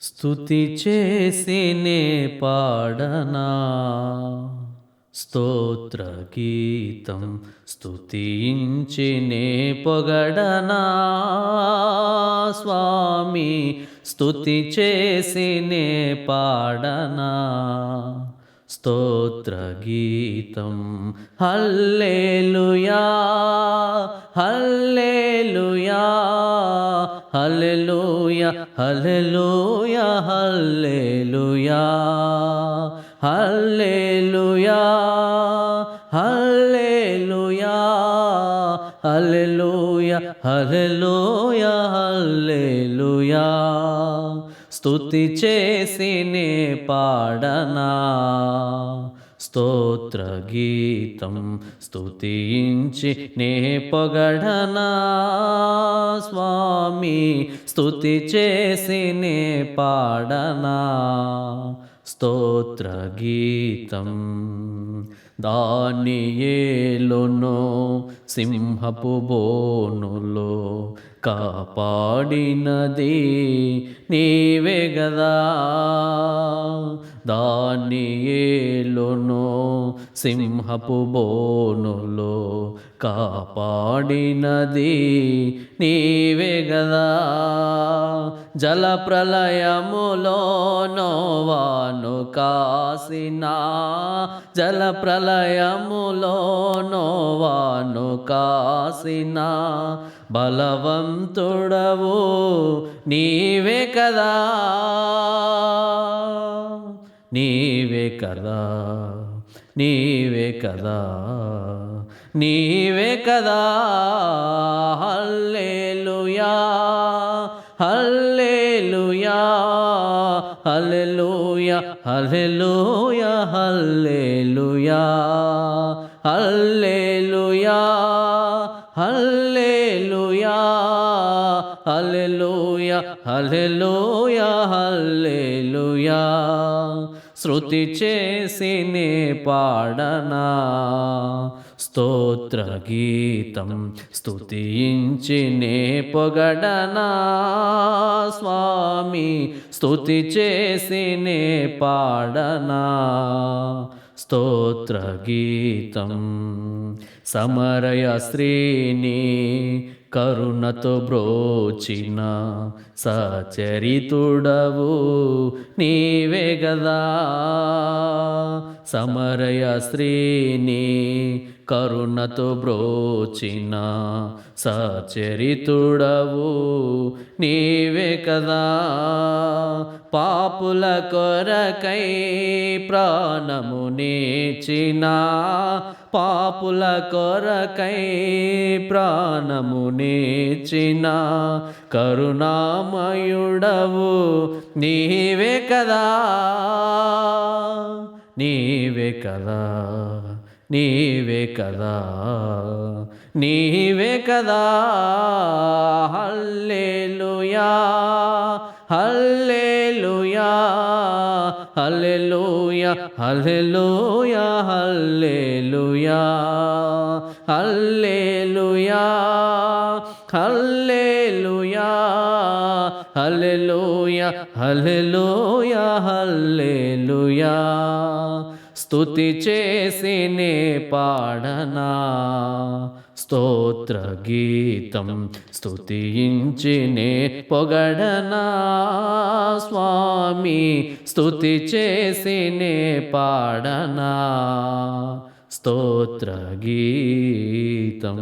స్తుతి చేసినే పాడనా? స్తోత్ర గీతం స్తుతించినే పొగడనా? స్వామి స్తుతి చేసినే పాడనా? స్తోత్ర గీతం hallelujah hallelujah hallelujah hallelujah hallelujah hallelujah hallelujah హల్లెలూయా స్తుతి చేసినే పాడనా స్తోత్రగీతం స్తుతించి నే పొగడనా స్వామి స్తుతి చేసి నే పాడనా? స్తోత్ర గీతం దాని ఏలును సింహపు బోనులో కాపాడినది నీవే గదా. దాని ఏలును సింహపు బోనులో కాపాడినది నీవే గదా. జల ప్రళయములో నోవాను కాసిన జల ప్రళయములో నోవాను కాసిన బలవంతుడవు నీవే కదా. నీవే కదా. నీవే కదా. నీవే కదా. హల్లే హల్లెలూయా hallelujah hallelujah hallelujah hallelujah hallelujah hallelujah హల్లెలూయా. శృతి చేసినే పాడనా స్తోత్రగీతం స్తుతించి నే పొగడనా స్వామి? స్తుతి చేసి నే పాడనా? స్తోత్రగీతం సమరయ శ్రీని కరుణతో బ్రోచిన సచరితుడవు నీవే గదా? సమరయ శ్రీని కరుణతో బ్రోచిన సచరితుడవు నీవే కదా. పాపుల కొరకై ప్రాణము నేచిన పాపుల కొరకై ప్రాణము నేచిన కరుణామయుడవు నీవే కదా. నీవే కదా నీవే కదా నీవే కదా. Hallelujah hallelujah hallelujah hallelujah hallelujah hallelujah hallelujah hallelujah hallelujah hallelujah. స్థుతి చేసి నే పాడనా? స్తోత్ర గీతం స్థుతించినే పొగడనా? స్వామి స్థుతి చేసి నే పాడనా? స్తోత్ర గీతం